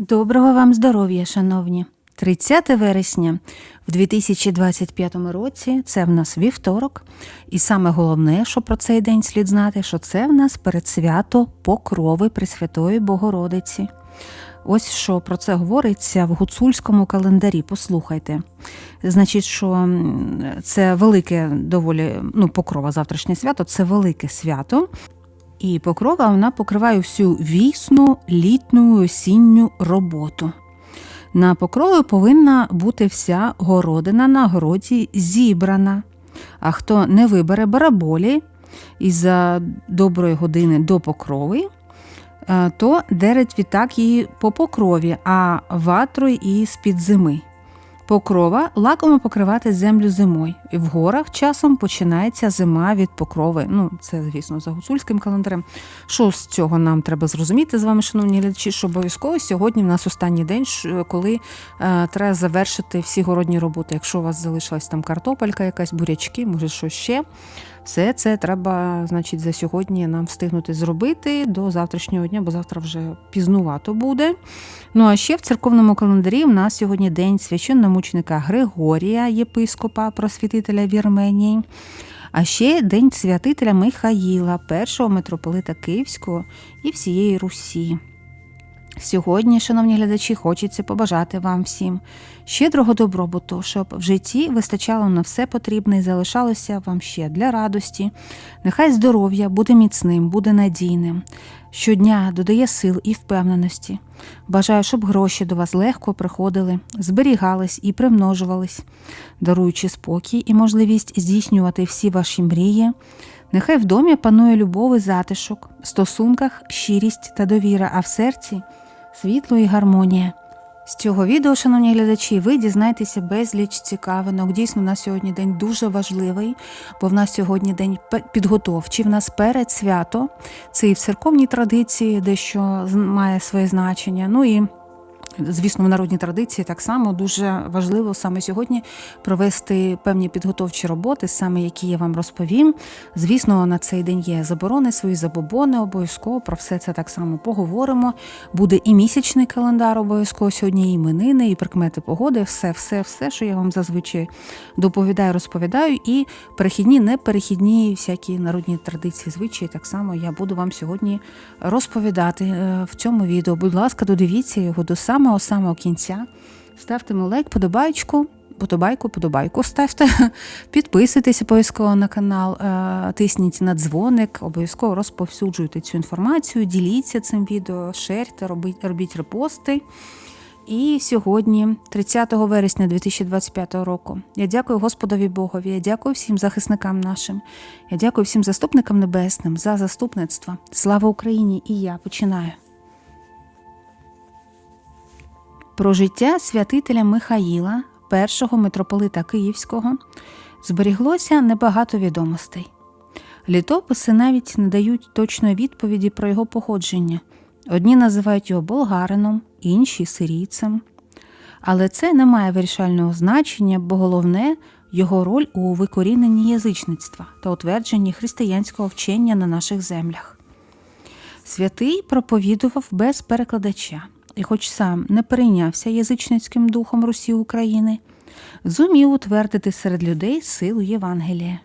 Доброго вам здоров'я, шановні! 30 вересня в 2025 році це в нас вівторок. І саме головне, що про цей день слід знати, що це в нас передсвято Покрови Пресвятої Богородиці. Ось що про це говориться в гуцульському календарі. Послухайте. Значить, що це велике доволі, ну, покрова завтрашнє свято, це велике свято. І покрова вона покриває всю вісну, літню, осінню роботу. На покрові повинна бути вся городина на городі зібрана. А хто не вибере бараболі і за доброї години до покрови, е, то дерить відтак її по покрові, а ватрою і з-під зими. Покрова лакомо покривати землю зимою. І в горах часом починається зима від покрови. Ну, це, звісно, за гуцульським календарем. Що з цього нам треба зрозуміти з вами, шановні глядачі, що обов'язково сьогодні в нас останній день, коли е, треба завершити всі городні роботи. Якщо у вас залишилась там картопелька, якась бурячки, може що ще. Все це треба, значить, за сьогодні нам встигнути зробити до завтрашнього дня, бо завтра вже пізнувато буде. Ну а ще в церковному календарі в нас сьогодні день священномученика Григорія, єпископа, просвітителя Вірменії. А ще день святителя Михаїла, першого митрополита Київського і всієї Русі. Сьогодні, шановні глядачі, хочеться побажати вам всім щедрого добробуту, щоб в житті вистачало на все потрібне і залишалося вам ще для радості. Нехай здоров'я буде міцним, буде надійним. Щодня додає сил і впевненості. Бажаю, щоб гроші до вас легко приходили, зберігались і примножувались, даруючи спокій і можливість здійснювати всі ваші мрії. Нехай в домі панує любов і затишок, в стосунках щирість та довіра, а в серці світло і гармонія. З цього відео, шановні глядачі, ви дізнаєтеся безліч цікавинок. Дійсно, у нас сьогодні день дуже важливий, бо в нас сьогодні день підготовчий. В нас перед свято. Це і в церковній традиції дещо має своє значення. Ну і Звісно, в народній традиції так само дуже важливо саме сьогодні провести певні підготовчі роботи, саме які я вам розповім. Звісно, на цей день є заборони, свої забобони, обов'язково про все це так само поговоримо. Буде і місячний календар, обов'язково сьогодні і іменини, і прикмети погоди, все, все, все, що я вам зазвичай доповідаю, розповідаю. І перехідні, неперехідні всякі народні традиції, звичаї, так само я буду вам сьогодні розповідати е, в цьому відео. Будь ласка, додивіться його до самого самого кінця. Ставте мені лайк, подобайку, подобайку, подобайку ставте. Підписуйтесь обов'язково на канал, е, тисніть на дзвоник, обов'язково розповсюджуйте цю інформацію, діліться цим відео, шерте, робіть, робіть репости. І сьогодні, 30 вересня 2025 року, я дякую Господові Богові, я дякую всім захисникам нашим, я дякую всім заступникам небесним за заступництво. Слава Україні! І я починаю. Про життя святителя Михаїла, першого митрополита Київського, зберіглося небагато відомостей. Літописи навіть не дають точної відповіді про його походження. Одні називають його болгарином, інші сирійцем. Але це не має вирішального значення, бо головне його роль у викоріненні язичництва та утвердженні християнського вчення на наших землях. Святий проповідував без перекладача, і, хоч сам не перейнявся язичницьким духом Русі України, зумів утвердити серед людей силу Євангелія.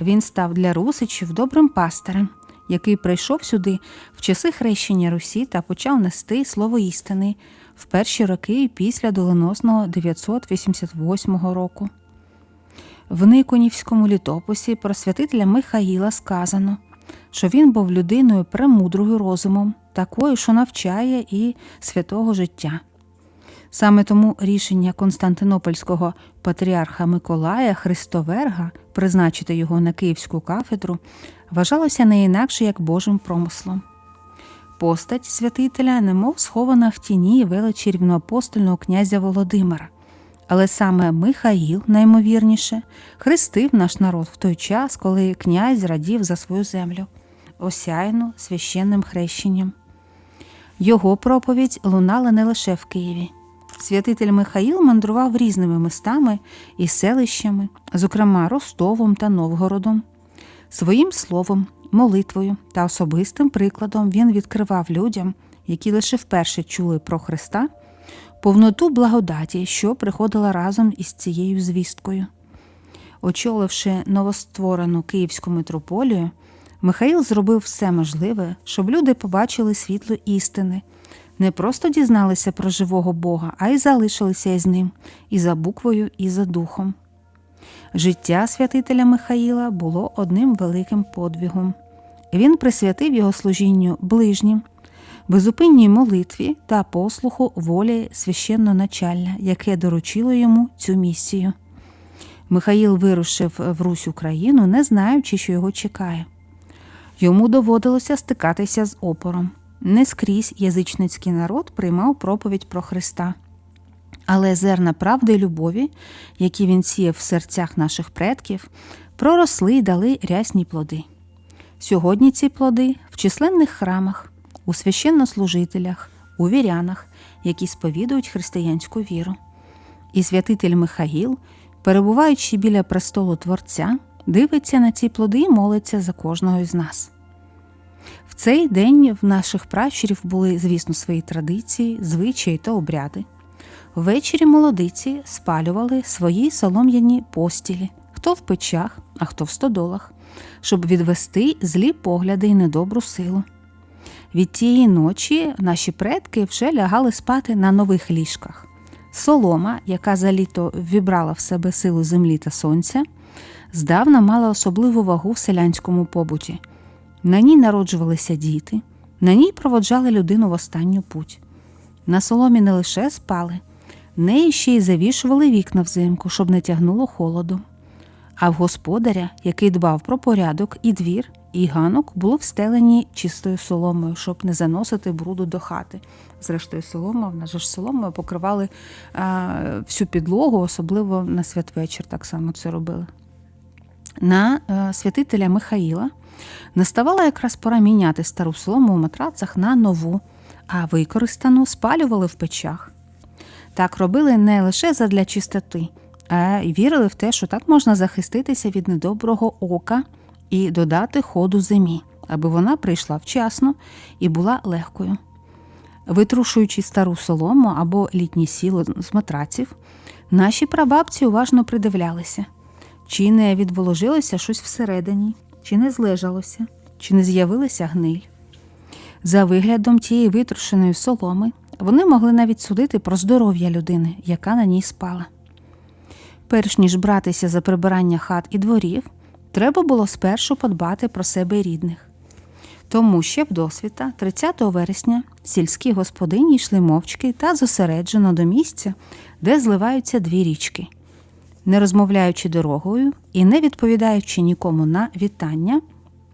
Він став для русичів добрим пастирем, який прийшов сюди в часи хрещення Русі та почав нести слово істини в перші роки після доленосного 988 року. В Никонівському літописі про святителя Михаїла сказано, що він був людиною премудрою розумом, такою, що навчає і святого життя. Саме тому рішення Константинопольського патріарха Миколая Христоверга призначити його на Київську кафедру вважалося не інакше як Божим промислом. Постать святителя немов схована в тіні величі рівноапостольного князя Володимира. Але саме Михаїл, наймовірніше, хрестив наш народ в той час, коли князь радів за свою землю, осяяну священним хрещенням. Його проповідь лунала не лише в Києві. Святитель Михаїл мандрував різними містами і селищами, зокрема Ростовом та Новгородом. Своїм словом, молитвою та особистим прикладом він відкривав людям які лише вперше чули про Христа, повноту благодаті, що приходила разом із цією звісткою. Очоливши новостворену Київську митрополію, Михаїл зробив все можливе, щоб люди побачили світло істини, не просто дізналися про живого Бога, а й залишилися із ним і за буквою, і за духом. Життя святителя Михаїла було одним великим подвигом. Він присвятив його служінню ближнім, безупинній молитві та послуху волі священноначальня, яке доручило йому цю місію. Михаїл вирушив в Русь Україну, не знаючи, що його чекає. Йому доводилося стикатися з опором. Не скрізь язичницький народ приймав проповідь про Христа. Але зерна правди і любові, які він сіяв в серцях наших предків, проросли й дали рясні плоди. Сьогодні ці плоди в численних храмах, у священнослужителях, у вірянах, які сповідують християнську віру. І святитель Михаїл, перебуваючи біля престолу Творця, дивиться на ці плоди і молиться за кожного із нас. В цей день в наших пращурів були, звісно, свої традиції, звичаї та обряди. Ввечері молодиці спалювали свої солом'яні постілі, хто в печах, а хто в стодолах, щоб відвести злі погляди і недобру силу. Від тієї ночі наші предки вже лягали спати на нових ліжках. Солома, яка за літо вібрала в себе силу землі та сонця, здавна мала особливу вагу в селянському побуті. На ній народжувалися діти, на ній проводжали людину в останню путь. На соломі не лише спали, неї ще й завішували вікна взимку, щоб не тягнуло холоду. А в господаря, який дбав про порядок і двір, і ганок, було встелені чистою соломою, щоб не заносити бруду до хати. Зрештою, солома, в нас ж соломою покривали а, всю підлогу, особливо на святвечір так само це робили. На святителя Михаїла наставала якраз пора міняти стару солому у матрацах на нову, а використану спалювали в печах. Так робили не лише задля чистоти, а й вірили в те, що так можна захиститися від недоброго ока і додати ходу зимі, аби вона прийшла вчасно і була легкою. Витрушуючи стару солому або літнє сіло з матраців, наші прабабці уважно придивлялися, чи не відволожилося щось всередині, чи не злежалося, чи не з'явилася гниль. За виглядом тієї витрушеної соломи вони могли навіть судити про здоров'я людини, яка на ній спала. Перш ніж братися за прибирання хат і дворів, треба було спершу подбати про себе і рідних. Тому ще вдосвіта, 30 вересня, сільські господині йшли мовчки та зосереджено до місця, де зливаються дві річки. Не розмовляючи дорогою і не відповідаючи нікому на вітання,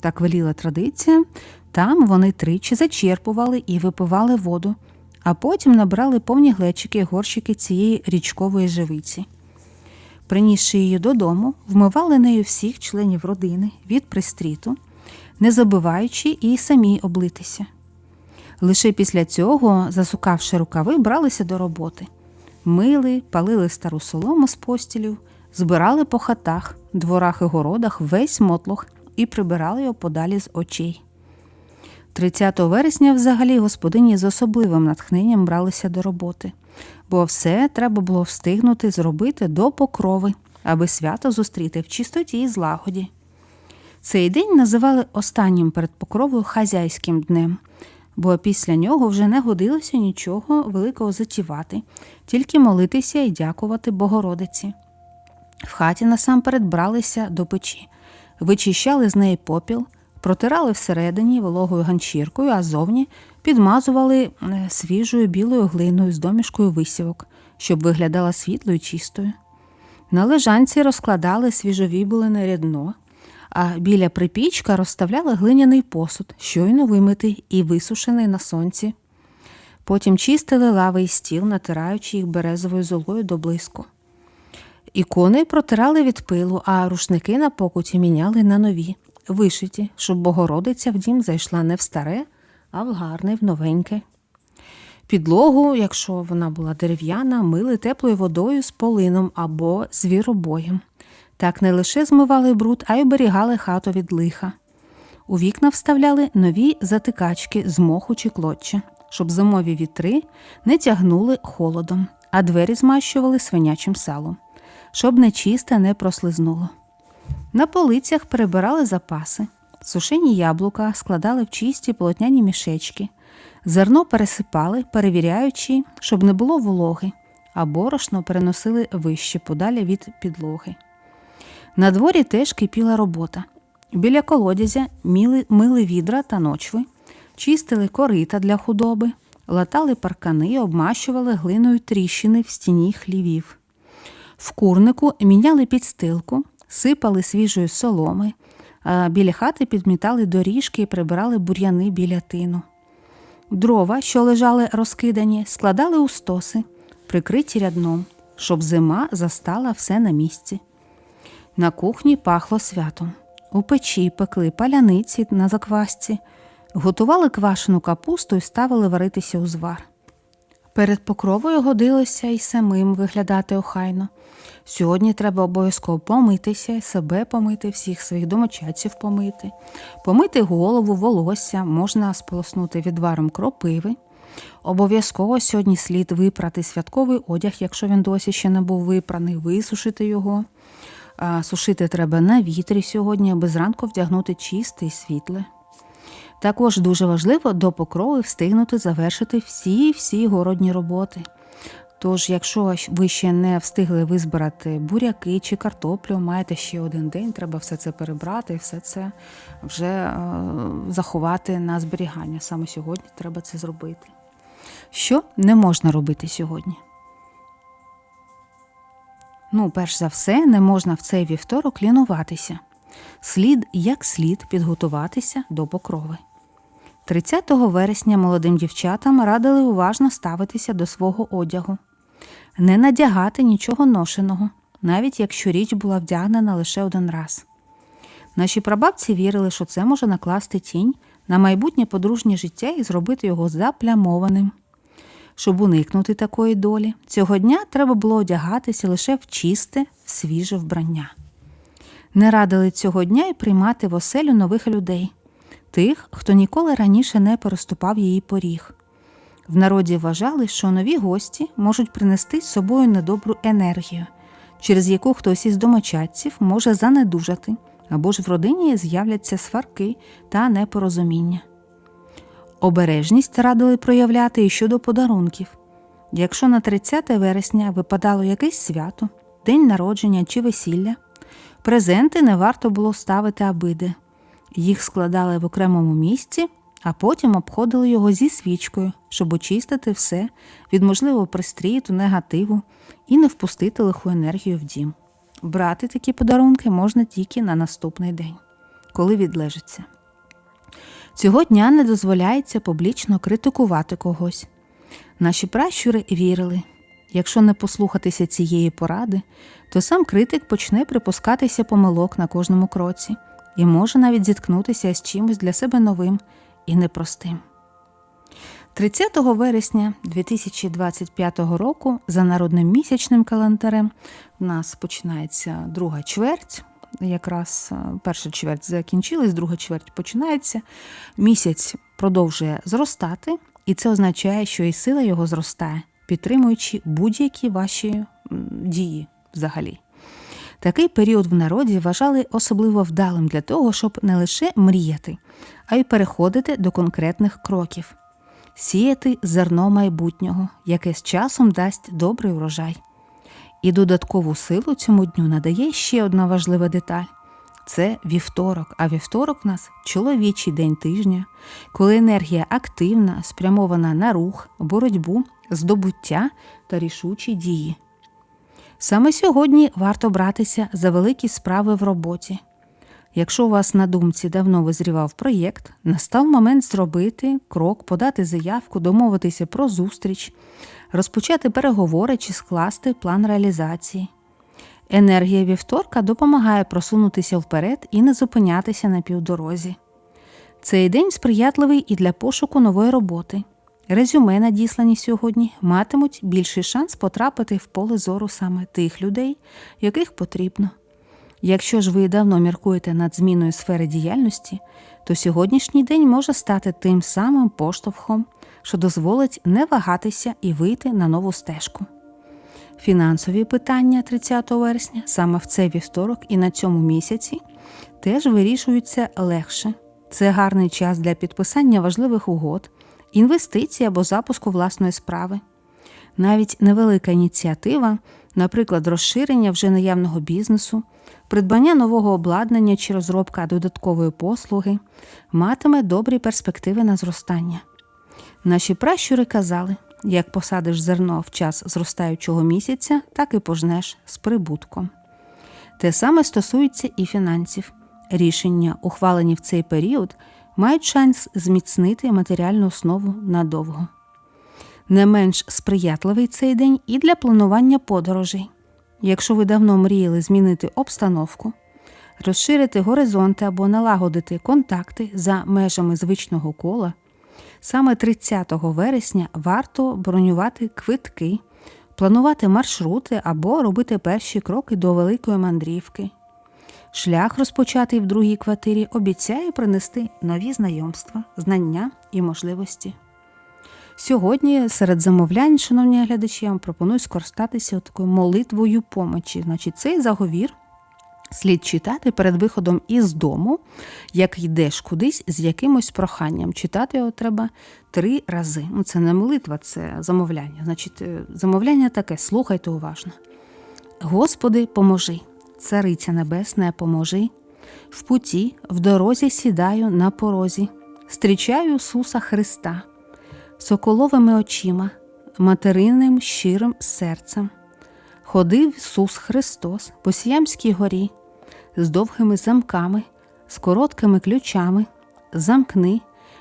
так веліла традиція, там вони тричі зачерпували і випивали воду, а потім набрали повні глечики і горщики цієї річкової живиці. Принісши її додому, вмивали нею всіх членів родини від пристріту, не забуваючи і самі облитися. Лише після цього, засукавши рукави, бралися до роботи. Мили, палили стару солому з постілів, збирали по хатах, дворах і городах весь мотлох і прибирали його подалі з очей. 30 вересня взагалі господині з особливим натхненням бралися до роботи, бо все треба було встигнути зробити до покрови, аби свято зустріти в чистоті і злагоді. Цей день називали останнім перед покровою хазяйським днем, бо після нього вже не годилося нічого великого затівати, тільки молитися і дякувати Богородиці. В хаті насамперед бралися до печі, вичищали з неї попіл, протирали всередині вологою ганчіркою, а зовні підмазували е, свіжою білою глиною з домішкою висівок, щоб виглядала світлою і чистою. На лежанці розкладали свіжовіблене рядно, а біля припічка розставляли глиняний посуд, щойно вимитий і висушений на сонці. Потім чистили лави і стіл, натираючи їх березовою золою до блиску. Ікони протирали від пилу, а рушники на покуті міняли на нові, вишиті, щоб Богородиця в дім зайшла не в старе, а в гарне, в новеньке. Підлогу, якщо вона була дерев'яна, мили теплою водою з полином або звіробоєм. Так не лише змивали бруд, а й оберігали хату від лиха. У вікна вставляли нові затикачки з моху чи клоччя, щоб зимові вітри не тягнули холодом, а двері змащували свинячим салом, щоб нечисте не прослизнуло. На полицях перебирали запаси, сушені яблука складали в чисті полотняні мішечки, зерно пересипали, перевіряючи, щоб не було вологи, а борошно переносили вище подалі від підлоги. На дворі теж кипіла робота. Біля колодязя міли, мили відра та ночви, чистили корита для худоби, латали паркани, обмащували глиною тріщини в стіні хлівів. В курнику міняли підстилку, сипали свіжої соломи, а біля хати підмітали доріжки і прибирали бур'яни біля тину. Дрова, що лежали розкидані, складали у стоси, прикриті рядном, щоб зима застала все на місці. На кухні пахло святом. У печі пекли паляниці на заквасці, готували квашену капусту і ставили варитися у звар. Перед покровою годилося й самим виглядати охайно. Сьогодні треба обов'язково помитися, себе помити, всіх своїх домочадців помити, помити голову, волосся, можна сполоснути відваром кропиви. Обов'язково сьогодні слід випрати святковий одяг, якщо він досі ще не був випраний, висушити його. Сушити треба на вітрі сьогодні, аби зранку вдягнути чисте і світле. Також дуже важливо до покрови встигнути завершити всі-всі городні роботи. Тож, якщо ви ще не встигли визбирати буряки чи картоплю, маєте ще один день, треба все це перебрати і все це вже е, заховати на зберігання. Саме сьогодні треба це зробити. Що не можна робити сьогодні? Ну, перш за все, не можна в цей вівторок лінуватися. Слід як слід підготуватися до покрови. 30 вересня молодим дівчатам радили уважно ставитися до свого одягу, не надягати нічого ношеного, навіть якщо річ була вдягнена лише один раз. Наші прабабці вірили, що це може накласти тінь на майбутнє подружнє життя і зробити його заплямованим. Щоб уникнути такої долі, цього дня треба було одягатися лише в чисте, свіже вбрання. Не радили цього дня й приймати в оселю нових людей, тих, хто ніколи раніше не переступав її поріг. В народі вважали, що нові гості можуть принести з собою недобру енергію, через яку хтось із домочадців може занедужати, або ж в родині з'являться сварки та непорозуміння. Обережність радили проявляти і щодо подарунків. Якщо на 30 вересня випадало якесь свято, день народження чи весілля, презенти не варто було ставити абиди. Їх складали в окремому місці, а потім обходили його зі свічкою, щоб очистити все від можливого пристріту, негативу і не впустити лиху енергію в дім. Брати такі подарунки можна тільки на наступний день, коли відлежиться. Цього дня не дозволяється публічно критикувати когось. Наші пращури вірили, якщо не послухатися цієї поради, то сам критик почне припускатися помилок на кожному кроці і може навіть зіткнутися з чимось для себе новим і непростим. 30 вересня 2025 року за народним місячним календарем у нас починається друга чверть якраз е, перша чверть закінчилась, друга чверть починається. Місяць продовжує зростати, і це означає, що і сила його зростає, підтримуючи будь-які ваші дії взагалі. Такий період в народі вважали особливо вдалим для того, щоб не лише мріяти, а й переходити до конкретних кроків, сіяти зерно майбутнього, яке з часом дасть добрий урожай. І додаткову силу цьому дню надає ще одна важлива деталь це вівторок, а вівторок у нас чоловічий день тижня, коли енергія активна, спрямована на рух, боротьбу, здобуття та рішучі дії. Саме сьогодні варто братися за великі справи в роботі. Якщо у вас на думці давно визрівав проєкт, настав момент зробити крок, подати заявку, домовитися про зустріч, розпочати переговори чи скласти план реалізації. Енергія вівторка допомагає просунутися вперед і не зупинятися на півдорозі. Цей день сприятливий і для пошуку нової роботи. Резюме, надіслані сьогодні, матимуть більший шанс потрапити в поле зору саме тих людей, яких потрібно. Якщо ж ви давно міркуєте над зміною сфери діяльності, то сьогоднішній день може стати тим самим поштовхом, що дозволить не вагатися і вийти на нову стежку. Фінансові питання 30 вересня саме в цей вівторок і на цьому місяці теж вирішуються легше. Це гарний час для підписання важливих угод, інвестицій або запуску власної справи. Навіть невелика ініціатива, наприклад, розширення вже наявного бізнесу, придбання нового обладнання чи розробка додаткової послуги, матиме добрі перспективи на зростання. Наші пращури казали, як посадиш зерно в час зростаючого місяця, так і пожнеш з прибутком. Те саме стосується і фінансів. Рішення, ухвалені в цей період, мають шанс зміцнити матеріальну основу надовго. Не менш сприятливий цей день і для планування подорожей. Якщо ви давно мріяли змінити обстановку, розширити горизонти або налагодити контакти за межами звичного кола, саме 30 вересня варто бронювати квитки, планувати маршрути або робити перші кроки до великої мандрівки. Шлях, розпочатий в другій квартирі, обіцяє принести нові знайомства, знання і можливості. Сьогодні серед замовлянь, шановні глядачі, я вам пропоную скористатися такою молитвою помочі. Значить, цей заговір слід читати перед виходом із дому, як йдеш кудись з якимось проханням. Читати його треба три рази. Ну, це не молитва, це замовляння. Значить, е, замовляння таке, слухайте уважно. Господи, поможи, Цариця Небесна, поможи. В путі, в дорозі сідаю на порозі, зустрічаю Ісуса Христа соколовими очима, материнним щирим серцем. Ходив Ісус Христос по Сіямській горі з довгими замками, з короткими ключами, замкни,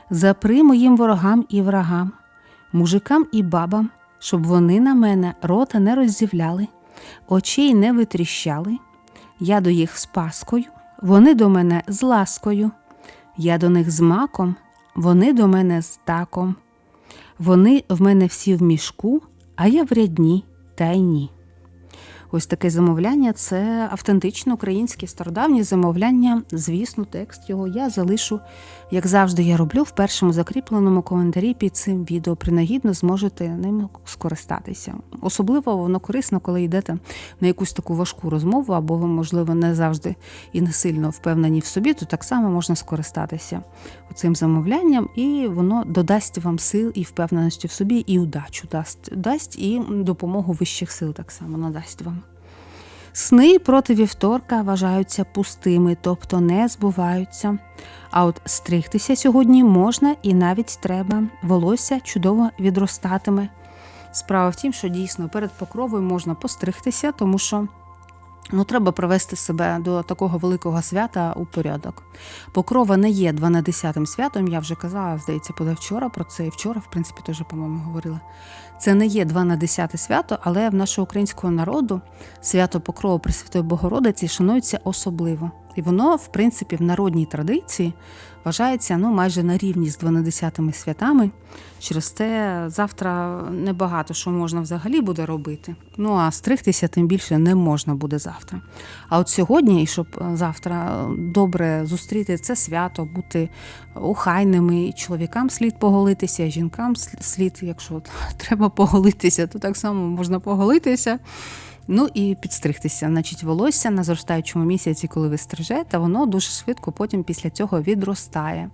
запри моїм ворогам і врагам, мужикам і бабам, щоб вони на мене рота не роззівляли, очей не витріщали. Я до їх з паскою, вони до мене з ласкою, я до них з маком, вони до мене з таком. Вони в мене всі в мішку, а я в рядні та й ні. Ось таке замовляння це автентично українське стародавнє замовляння. Звісно, текст його я залишу, як завжди, я роблю в першому закріпленому коментарі під цим відео. Принагідно зможете ним скористатися. Особливо воно корисно, коли йдете на якусь таку важку розмову, або ви, можливо, не завжди і не сильно впевнені в собі, то так само можна скористатися цим замовлянням, і воно додасть вам сил і впевненості в собі, і удачу дасть, дасть і допомогу вищих сил так само надасть вам. Сни проти вівторка вважаються пустими, тобто не збуваються. А от стригтися сьогодні можна і навіть треба. Волосся чудово відростатиме. Справа в тім, що дійсно перед покровою можна постригтися, тому що Ну, треба привести себе до такого великого свята у порядок. Покрова не є 12-тим святом, я вже казала, здається, позавчора про це і вчора, в принципі, теж, по-моєму, говорила. Це не є 12 свято, але в нашого українського народу свято Покрова Пресвятої Богородиці шанується особливо. І воно, в принципі, в народній традиції вважається ну, майже на рівні з 12 святами. Через це завтра небагато що можна взагалі буде робити. Ну а стригтися тим більше не можна буде завтра. А от сьогодні, і щоб завтра добре зустріти це свято, бути охайними, і чоловікам слід поголитися, і жінкам слід, якщо треба поголитися, то так само можна поголитися. Ну і підстригтися, значить, волосся на зростаючому місяці, коли ви стрижете, воно дуже швидко потім після цього відростає.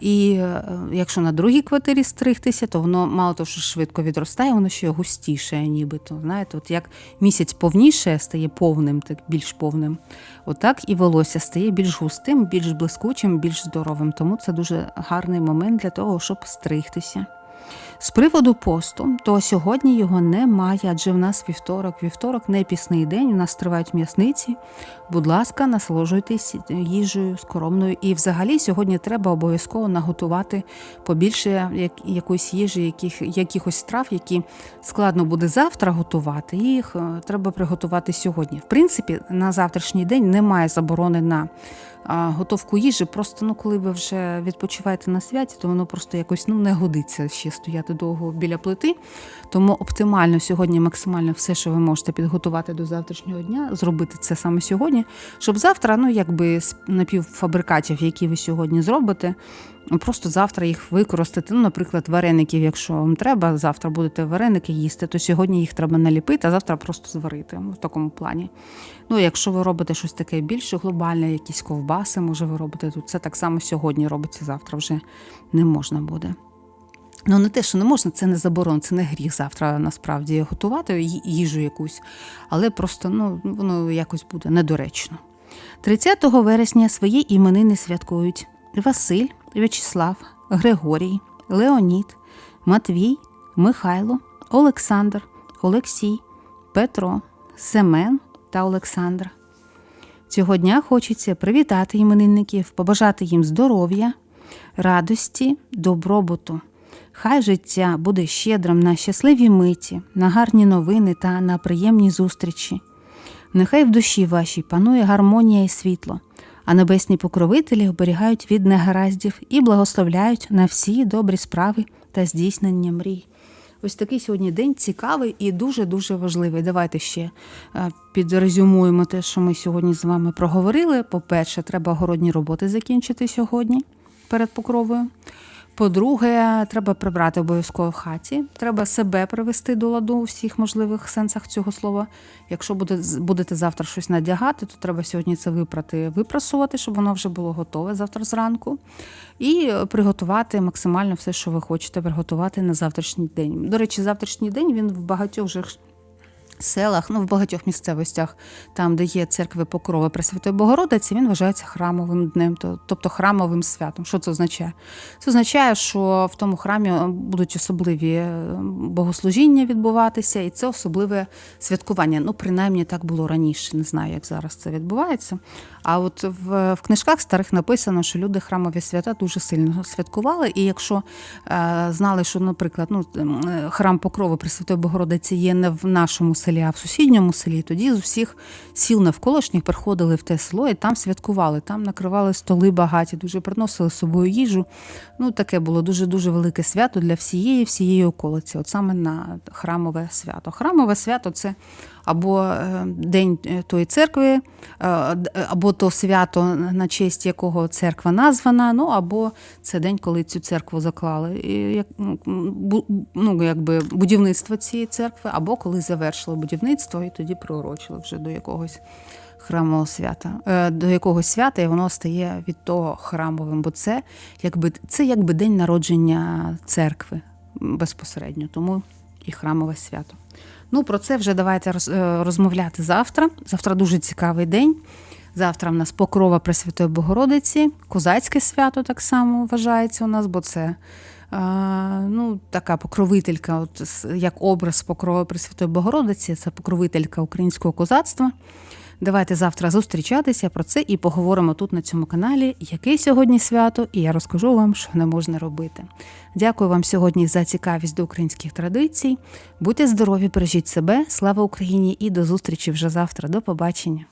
І е, якщо на другій квартирі стригтися, то воно мало того, що швидко відростає, воно ще густіше, нібито. Знаєте, от як місяць повніше стає повним, так більш повним, отак і волосся стає більш густим, більш блискучим, більш здоровим. Тому це дуже гарний момент для того, щоб стригтися. З приводу посту, то сьогодні його немає, адже в нас вівторок, вівторок не пісний день, у нас тривають м'ясниці. Будь ласка, насолоджуйтесь їжею скоромною. І взагалі сьогодні треба обов'язково наготувати побільше якоїсь їжі, яких, якихось страв, які складно буде завтра готувати. Їх е, треба приготувати сьогодні. В принципі, на завтрашній день немає заборони на готовку їжі. Просто ну, коли ви вже відпочиваєте на святі, то воно просто якось ну не годиться ще стояти стояти довго біля плити. Тому оптимально сьогодні, максимально все, що ви можете підготувати до завтрашнього дня, зробити це саме сьогодні, щоб завтра, ну якби з напівфабрикатів, які ви сьогодні зробите, просто завтра їх використати. Ну, наприклад, вареників, якщо вам треба, завтра будете вареники їсти, то сьогодні їх треба наліпити, а завтра просто зварити в такому плані. Ну, якщо ви робите щось таке більш глобальне, якісь ковбаси, може ви робите тут. Це так само сьогодні робиться, завтра вже не можна буде. Ну, не те, що не можна, це не заборон, це не гріх завтра насправді готувати їжу якусь, але просто ну, воно якось буде недоречно. 30 вересня свої іменини святкують Василь, В'ячеслав, Григорій, Леонід, Матвій, Михайло, Олександр, Олексій, Петро, Семен та Олександр. Цього дня хочеться привітати іменинників, побажати їм здоров'я, радості, добробуту. Хай життя буде щедрим на щасливі миті, на гарні новини та на приємні зустрічі. Нехай в душі вашій панує гармонія і світло, а небесні покровителі оберігають від негараздів і благословляють на всі добрі справи та здійснення мрій. Ось такий сьогодні день цікавий і дуже-дуже важливий. Давайте ще е, підрезюмуємо те, що ми сьогодні з вами проговорили. По-перше, треба городні роботи закінчити сьогодні перед покровою. По-друге, треба прибрати обов'язково в хаті. Треба себе привести до ладу у всіх можливих сенсах цього слова. Якщо буде, будете завтра щось надягати, то треба сьогодні це випрати, випрасувати, щоб воно вже було готове завтра зранку. І приготувати максимально все, що ви хочете приготувати на завтрашній день. До речі, завтрашній день він в багатьох селах, ну в багатьох місцевостях, там, де є церкви Покрови Пресвятої Богородиці, він вважається храмовим днем, тобто храмовим святом. Що це означає? Це означає, що в тому храмі будуть особливі е, богослужіння відбуватися, і це особливе святкування. Ну, принаймні так було раніше. Не знаю, як зараз це відбувається. А от в, в книжках старих написано, що люди храмові свята дуже сильно святкували. І якщо е, знали, що, наприклад, ну, е, храм Покрови Пресвятої Богородиці є не в нашому селі, а в сусідньому селі, тоді з усіх сіл навколишніх приходили в те село і там святкували. Там накривали столи багаті, дуже приносили з собою їжу. Ну, таке було дуже-дуже велике свято для всієї всієї околиці, от саме на храмове свято. Храмове свято це або е, день е, тої церкви, е, або то свято, на честь якого церква названа, ну або це день, коли цю церкву заклали. І, ну, ну, якби будівництво цієї церкви, або коли завершили будівництво і тоді приурочили вже до якогось храмового свята, до якогось свята, і воно стає від того храмовим, бо це якби це якби день народження церкви безпосередньо, тому і храмове свято. Ну, про це вже давайте е, розмовляти завтра. Завтра дуже цікавий день. Завтра в нас покрова Пресвятої Богородиці, козацьке свято так само вважається у нас, бо це е, ну, така покровителька, от, як образ покрови Пресвятої Богородиці, це покровителька українського козацтва. Давайте завтра зустрічатися про це і поговоримо тут на цьому каналі, яке сьогодні свято, і я розкажу вам, що не можна робити. Дякую вам сьогодні за цікавість до українських традицій. Будьте здорові, бережіть себе, слава Україні і до зустрічі вже завтра. До побачення.